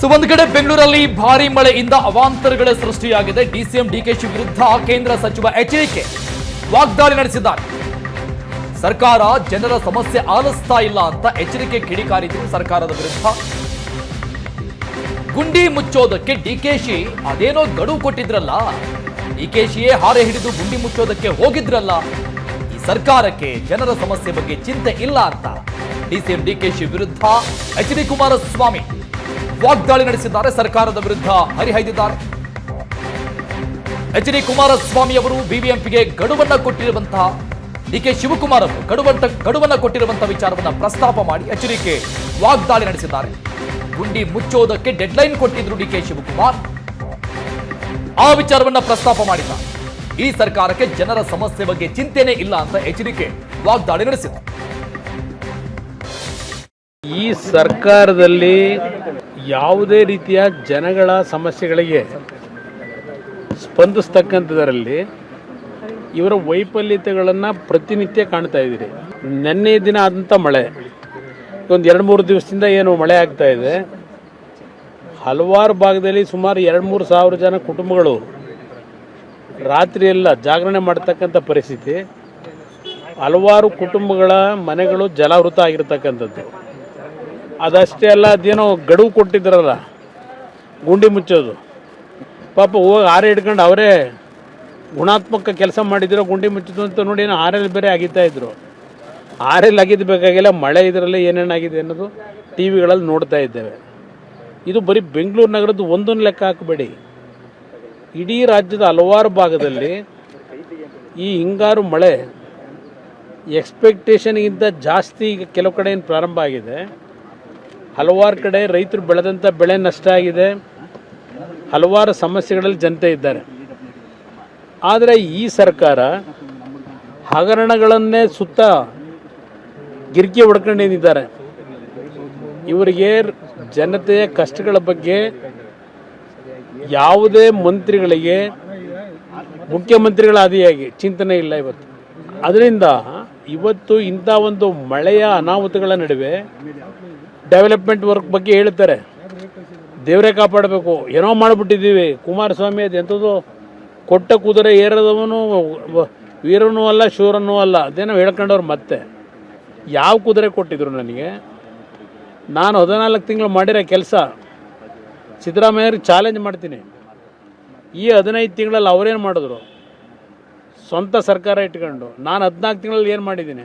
So, ಒಂದು ಕಡೆ ಬೆಂಗಳೂರಲ್ಲಿ ಭಾರಿ ಮಳೆಯಿಂದ ಅವಾಂತರಗಳ ಸೃಷ್ಟಿಯಾಗಿದೆ. ಡಿಸಿಎಂ ಡಿಕೆಶಿ ವಿರುದ್ಧ ಕೇಂದ್ರ ಸಚಿವ ಎಚ್ಚರಿಕೆ ವಾಗ್ದಾಳಿ ನಡೆಸಿದ್ದಾರೆ. ಸರ್ಕಾರ ಜನರ ಸಮಸ್ಯೆ ಆಲಿಸ್ತಾ ಇಲ್ಲ ಅಂತ ಎಚ್ಚರಿಕೆ ಕಿಡಿಕಾರಿದ್ರು ಸರ್ಕಾರದ ವಿರುದ್ಧ. ಗುಂಡಿ ಮುಚ್ಚೋದಕ್ಕೆ ಡಿಕೆಶಿ ಅದೇನೋ ಗಡುವು ಕೊಟ್ಟಿದ್ರಲ್ಲ ಡಿಕೆಶಿಯೇ ಹಾರೆ ಹಿಡಿದು ಗುಂಡಿ ಮುಚ್ಚೋದಕ್ಕೆ ಹೋಗಿದ್ರಲ್ಲ, ಈ ಸರ್ಕಾರಕ್ಕೆ ಜನರ ಸಮಸ್ಯೆ ಬಗ್ಗೆ ಚಿಂತೆ ಇಲ್ಲ ಅಂತ ಡಿಸಿಎಂ ಡಿಕೆಶಿ ವಿರುದ್ಧ ಎಚ್ ಡಿ ಕುಮಾರಸ್ವಾಮಿ ವಾಗ್ದಾಳಿ ನಡೆಸಿದ್ದಾರೆ. ಸರ್ಕಾರದ ವಿರುದ್ಧ ಹರಿಹೈದಿದ್ದಾರೆ ಎಚ್ ಡಿ ಕುಮಾರಸ್ವಾಮಿ ಅವರು ಬಿಬಿಎಂಪಿಗೆ ಗಡುವನ್ನ ಕೊಟ್ಟಿರುವಂತಹ ಡಿ ಕೆ ಶಿವಕುಮಾರ್ ಅವರು ಗಡುವಂತ, ಗಡುವನ್ನ ಕೊಟ್ಟಿರುವಂತಹ ವಿಚಾರವನ್ನ ಪ್ರಸ್ತಾಪ ಮಾಡಿ ಎಚ್ಚರಿಕೆ ವಾಗ್ದಾಳಿ ನಡೆಸಿದ್ದಾರೆ. ಗುಂಡಿ ಮುಚ್ಚೋದಕ್ಕೆ ಡೆಡ್ಲೈನ್ ಕೊಟ್ಟಿದ್ರು ಡಿ ಕೆ ಶಿವಕುಮಾರ್. ಆ ವಿಚಾರವನ್ನ ಪ್ರಸ್ತಾಪ ಮಾಡಿದ್ದಾರೆ ಈ ಸರ್ಕಾರಕ್ಕೆ ಜನರ ಸಮಸ್ಯೆ ಬಗ್ಗೆ ಚಿಂತೆನೆ ಇಲ್ಲ ಅಂತ ಎಚ್ಚರಿಕೆ ವಾಗ್ದಾಳಿ ನಡೆಸಿದ್ದಾರೆ ಈ ಸರ್ಕಾರದಲ್ಲಿ ಯಾವುದೇ ರೀತಿಯ ಜನಗಳ ಸಮಸ್ಯೆಗಳಿಗೆ ಸ್ಪಂದಿಸ್ತಕ್ಕಂಥದ್ರಲ್ಲಿ ಇವರ ವೈಫಲ್ಯತೆಗಳನ್ನು ಪ್ರತಿನಿತ್ಯ ಕಾಣ್ತಾ ಇದ್ದೀರಿ. ನಿನ್ನೆ ದಿನ ಆದಂಥ ಮಳೆ. ಒಂದು ಎರಡು ಮೂರು ದಿವಸದಿಂದ ಏನು ಮಳೆ ಆಗ್ತಾ ಇದೆ. ಹಲವಾರು ಭಾಗದಲ್ಲಿ ಸುಮಾರು ಎರಡು ಮೂರು ಸಾವಿರ ಜನ ಕುಟುಂಬಗಳು ರಾತ್ರಿಯೆಲ್ಲ ಜಾಗರಣೆ ಮಾಡ್ತಕ್ಕಂಥ ಪರಿಸ್ಥಿತಿ. ಹಲವಾರು ಕುಟುಂಬಗಳ ಮನೆಗಳು ಜಲಾವೃತ ಆಗಿರ್ತಕ್ಕಂಥದ್ದು. ಅದಷ್ಟೇ ಅಲ್ಲ, ಅದೇನೋ ಗಡುವು ಕೊಟ್ಟಿದ್ರಲ್ಲ, ಗುಂಡಿ ಮುಚ್ಚೋದು. ಪಾಪ ಹೋಗಿ ಆರೆ ಹಿಡ್ಕೊಂಡು ಅವರೇ ಗುಣಾತ್ಮಕ ಕೆಲಸ ಮಾಡಿದ್ರು ಗುಂಡಿ ಮುಚ್ಚಿದ್ರು ಅಂತ ನೋಡಿ ಏನೋ ಆರೆಲ್ಲಿ ಬೇರೆ ಅಗಿತಾ ಇದ್ರು. ಆರೆಲ್ಲಿ ಆಗಿದ್ದು ಬೇಕಾಗಿಲ್ಲ, ಮಳೆ ಇದರಲ್ಲಿ ಏನೇನಾಗಿದೆ ಅನ್ನೋದು ಟಿ ವಿಗಳಲ್ಲಿ ನೋಡ್ತಾ ಇದ್ದೇವೆ. ಇದು ಬರೀ ಬೆಂಗಳೂರು ನಗರದ್ದು ಒಂದೊಂದು ಲೆಕ್ಕ ಹಾಕಬೇಡಿ. ಇಡೀ ರಾಜ್ಯದ ಹಲವಾರು ಭಾಗದಲ್ಲಿ ಈ ಹಿಂಗಾರು ಮಳೆ ಎಕ್ಸ್ಪೆಕ್ಟೇಷನ್ಗಿಂತ ಜಾಸ್ತಿ ಈಗ ಕೆಲವು ಕಡೆ ಏನು ಪ್ರಾರಂಭ ಆಗಿದೆ. ಹಲವಾರು ಕಡೆ ರೈತರು ಬೆಳೆದಂಥ ಬೆಳೆ ನಷ್ಟ ಆಗಿದೆ. ಹಲವಾರು ಸಮಸ್ಯೆಗಳಲ್ಲಿ ಜನತೆ ಇದ್ದಾರೆ. ಆದರೆ ಈ ಸರ್ಕಾರ ಹಗರಣಗಳನ್ನೇ ಸುತ್ತ ಗಿರ್ಕಿ ಹೊಡ್ಕೊಂಡಿದ್ದಾರೆ. ಇವರಿಗೆ ಜನತೆಯ ಕಷ್ಟಗಳ ಬಗ್ಗೆ ಯಾವುದೇ ಮಂತ್ರಿಗಳಿಗೆ, ಮುಖ್ಯಮಂತ್ರಿಗಳ ಆದಿಯಾಗಿ ಚಿಂತನೆ ಇಲ್ಲ ಇವತ್ತು. ಅದರಿಂದ ಇವತ್ತು ಇಂಥ ಒಂದು ಮಳೆಯ ಅನಾಹುತಗಳ ನಡುವೆ ಡೆವಲಪ್ಮೆಂಟ್ ವರ್ಕ್ ಬಗ್ಗೆ ಹೇಳ್ತಾರೆ. ದೇವರೇ ಕಾಪಾಡಬೇಕು. ಏನೋ ಮಾಡಿಬಿಟ್ಟಿದ್ದೀವಿ. ಕುಮಾರಸ್ವಾಮಿ ಅದು ಎಂಥದ್ದು ಕೊಟ್ಟ ಕುದುರೆ ಏರದವನು, ವೀರನು ಅಲ್ಲ, ಶೂರನೂ ಅಲ್ಲ. ಅದೇನೋ ಹೇಳ್ಕೊಂಡವ್ರು ಮತ್ತೆ. ಯಾವ ಕುದುರೆ ಕೊಟ್ಟಿದ್ರು ನನಗೆ? ನಾನು ಹದಿನಾಲ್ಕು ತಿಂಗಳು ಮಾಡಿರೋ ಕೆಲಸ ಸಿದ್ದರಾಮಯ್ಯವ್ರಿಗೆ ಚಾಲೆಂಜ್ ಮಾಡ್ತೀನಿ. ಈ ಹದಿನೈದು ತಿಂಗಳಲ್ಲಿ ಅವರೇನು ಮಾಡಿದ್ರು? ಸ್ವಂತ ಸರ್ಕಾರ ಇಟ್ಕೊಂಡು. ನಾನು ಹದಿನಾಲ್ಕು ತಿಂಗಳಲ್ಲಿ ಏನು ಮಾಡಿದ್ದೀನಿ?